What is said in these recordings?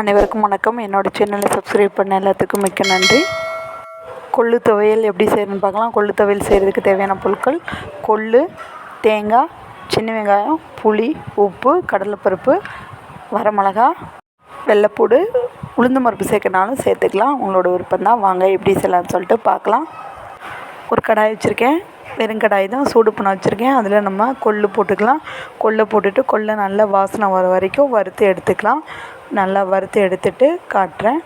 அனைவருக்கும் வணக்கம். என்னோட சேனலை சப்ஸ்கிரைப் பண்ண எல்லாத்துக்கும் மிக்க நன்றி. கொள்ளு துவையல் எப்படி செய்யணும்னு பார்க்கலாம். கொள்ளு துவையல் செய்கிறதுக்கு தேவையான பொருட்கள் கொள்ளு தேங்காய் சின்ன வெங்காயம் புளி உப்பு கடலைப்பருப்பு வரமிளகா வெள்ளைப்பூடு உளுந்து மருப்பு சேர்க்கனாலும் சேர்த்துக்கலாம். உங்களோட விருப்பம் தான் வாங்க எப்படி செய்யலாம்னு சொல்லிட்டு பார்க்கலாம். ஒரு கடாய் வச்சுருக்கேன். வெறுங்கடாய் தான் சூடு பண்ண வச்சுருக்கேன். அதில் நம்ம கொள்ளு போட்டுக்கலாம். கொள்ளை போட்டுட்டு கொள்ளை நல்லா வாசனை வர வரைக்கும் வறுத்து எடுத்துக்கலாம். நல்லா வறுத்து எடுத்துட்டு காட்டுறேன்.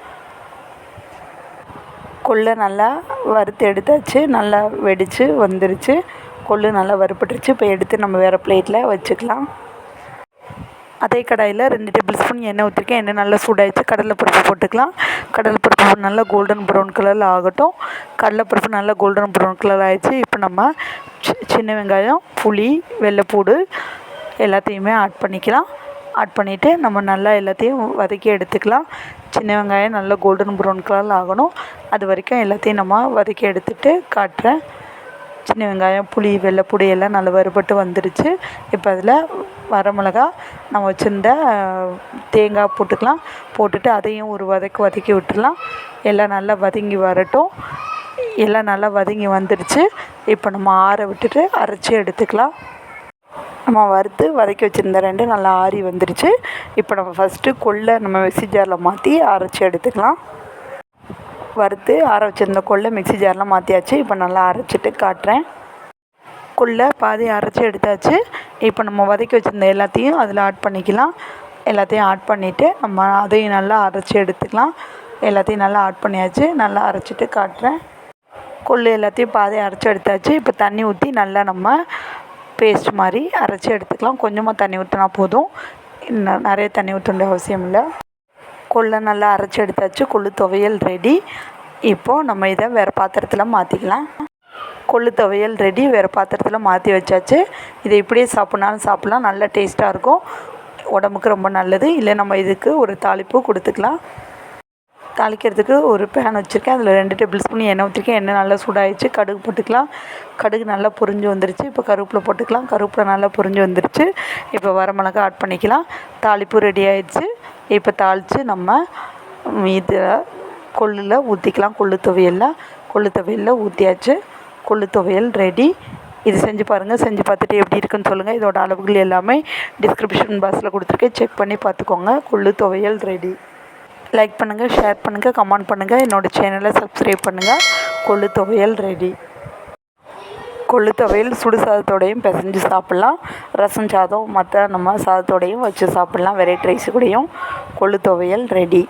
கொள்ளை நல்லா வறுத்து எடுத்தாச்சு. நல்லா வெடித்து வந்துருச்சு. கொள்ளு நல்லா வறுப்பட்டுருச்சு இப்போ எடுத்து நம்ம வேறு பிளேட்டில் வச்சுக்கலாம். அதே கடாயில் ரெண்டு டேபிள் ஸ்பூன் எண்ணெய் ஊற்றிருக்கேன் எண்ணெய் நல்லா சூடாகிடுச்சு கடலைப்பருப்பு போட்டுக்கலாம். கடலைப்பருப்பு நல்லா கோல்டன் ப்ரௌன் கலரில் ஆகட்டும். கடலைப்பருப்பு நல்லா கோல்டன் ப்ரௌன் கலர் ஆகிடுச்சு இப்போ நம்ம சி சின்ன வெங்காயம் புளி வெள்ளைப்பூடு எல்லாத்தையுமே ஆட் பண்ணிக்கலாம். ஆட் பண்ணிவிட்டு நம்ம நல்லா எல்லாத்தையும் வதக்கி எடுத்துக்கலாம். சின்ன வெங்காயம் நல்லா கோல்டன் ப்ரௌன் கலரில் ஆகணும். அது வரைக்கும் எல்லாத்தையும் நம்ம வதக்கி எடுத்துகிட்டு காட்டுறேன். சின்ன வெங்காயம் புளி வெள்ளைப்பூடி எல்லாம் நல்லா வறுபட்டு வந்துருச்சு. இப்போ அதில் வரமிளகா நம்ம வச்சுருந்த தேங்காய் போட்டுக்கலாம். போட்டுட்டு அதையும் ஒரு வதக்கு வதக்கி விட்டுறலாம் எல்லாம் நல்லா வதங்கி வரட்டும். எல்லாம் நல்லா வதங்கி வந்துடுச்சு இப்போ நம்ம ஆற விட்டுட்டு அரைச்சி எடுத்துக்கலாம். நம்ம வறுத்து வதக்கி வச்சுருந்த ரெண்டு நல்லா ஆறி வந்துருச்சு. இப்போ நம்ம ஃபஸ்ட்டு கொள்ளை நம்ம மிக்ஸி ஜாரில் மாற்றி அரைச்சி எடுத்துக்கலாம். வறுத்து ஆற வச்சுருந்த கொள்ளை மிக்ஸி ஜாரில் மாற்றியாச்சு இப்போ நல்லா அரைச்சிட்டு காட்டுறேன். கொள்ளை பாதி அரைச்சி எடுத்தாச்சு. இப்போ நம்ம வதக்கி வச்சுருந்த எல்லாத்தையும் அதில் ஆட் பண்ணிக்கலாம். எல்லாத்தையும் ஆட் பண்ணிவிட்டு நம்ம அதையும் நல்லா அரைச்சி எடுத்துக்கலாம். எல்லாத்தையும் நல்லா ஆட் பண்ணியாச்சு. நல்லா அரைச்சிட்டு காட்டுறேன். கொள்ளு எல்லாத்தையும் பாதி அரைச்சி எடுத்தாச்சு. இப்போ தண்ணி ஊற்றி நல்லா நம்ம பேஸ்ட் மாதிரி அரைச்சி எடுத்துக்கலாம். கொஞ்சமாக தண்ணி ஊற்றினா போதும். இன்னும் நிறைய தண்ணி ஊற்ற வேண்டிய அவசியம் இல்லை. கொள்ளை நல்லா அரைச்சி எடுத்தாச்சு. கொள்ளு துவையல் ரெடி இப்போது நம்ம இதை வேறு பாத்திரத்தில் மாற்றிக்கலாம் கொள்ளு துவையல் ரெடி வேறு பாத்திரத்தில் மாற்றி வச்சாச்சு. இதை இப்படியே சாப்பிட்னாலும் சாப்பிட்லாம். நல்ல டேஸ்ட்டாக இருக்கும். உடம்புக்கு ரொம்ப நல்லது. இல்லை நம்ம இதுக்கு ஒரு தாளிப்பு கொடுத்துக்கலாம். தாளிக்கிறதுக்கு ஒரு பேன் வச்சுருக்கேன். அதில் ரெண்டு டேபிள் ஸ்பூன் எண்ணெய் ஊற்றிருக்கேன் எண்ணெய் நல்லா சூடாகிடுச்சு கடுகு போட்டுக்கலாம். கடுகு நல்லா பொரிஞ்சு வந்துருச்சு. இப்போ கருவேப்பிலை போட்டுக்கலாம். கருவேப்பிலை நல்லா பொரிஞ்சு வந்துருச்சு. இப்போ வரமிளகா ஆட் பண்ணிக்கலாம். தாளிப்பு ரெடி ஆயிடுச்சு. இப்போ தாளித்து நம்ம இதில் கொள்ளில் ஊற்றிக்கலாம் கொள்ளு துவையலில். கொள்ளு துவையலில் ஊற்றியாச்சு கொள்ளு துவையல் ரெடி இது செஞ்சு பாருங்கள் செஞ்சு பார்த்துட்டு எப்படி இருக்குன்னு சொல்லுங்கள் இதோட அளவுகள் எல்லாமே டிஸ்கிரிப்ஷன் பாக்ஸில் கொடுத்துருக்கேன். செக் பண்ணி பார்த்துக்கோங்க. கொள்ளு துவையல் ரெடி லைக் பண்ணுங்கள் ஷேர் பண்ணுங்கள் கமெண்ட் பண்ணுங்கள் என்னோடய சேனலை சப்ஸ்கிரைப் பண்ணுங்கள் கொள்ளு துவையல் ரெடி கொள்ளு துவையல் சுடு சாதத்தோடையும் பிசைஞ்சு சாப்பிட்லாம். ரசம் சாதம் மற்ற நம்ம சாதத்தோடையும் வச்சு சாப்பிட்லாம். வெரைட்டி ரைஸ் கூடயும். கொள்ளு துவையல் ரெடி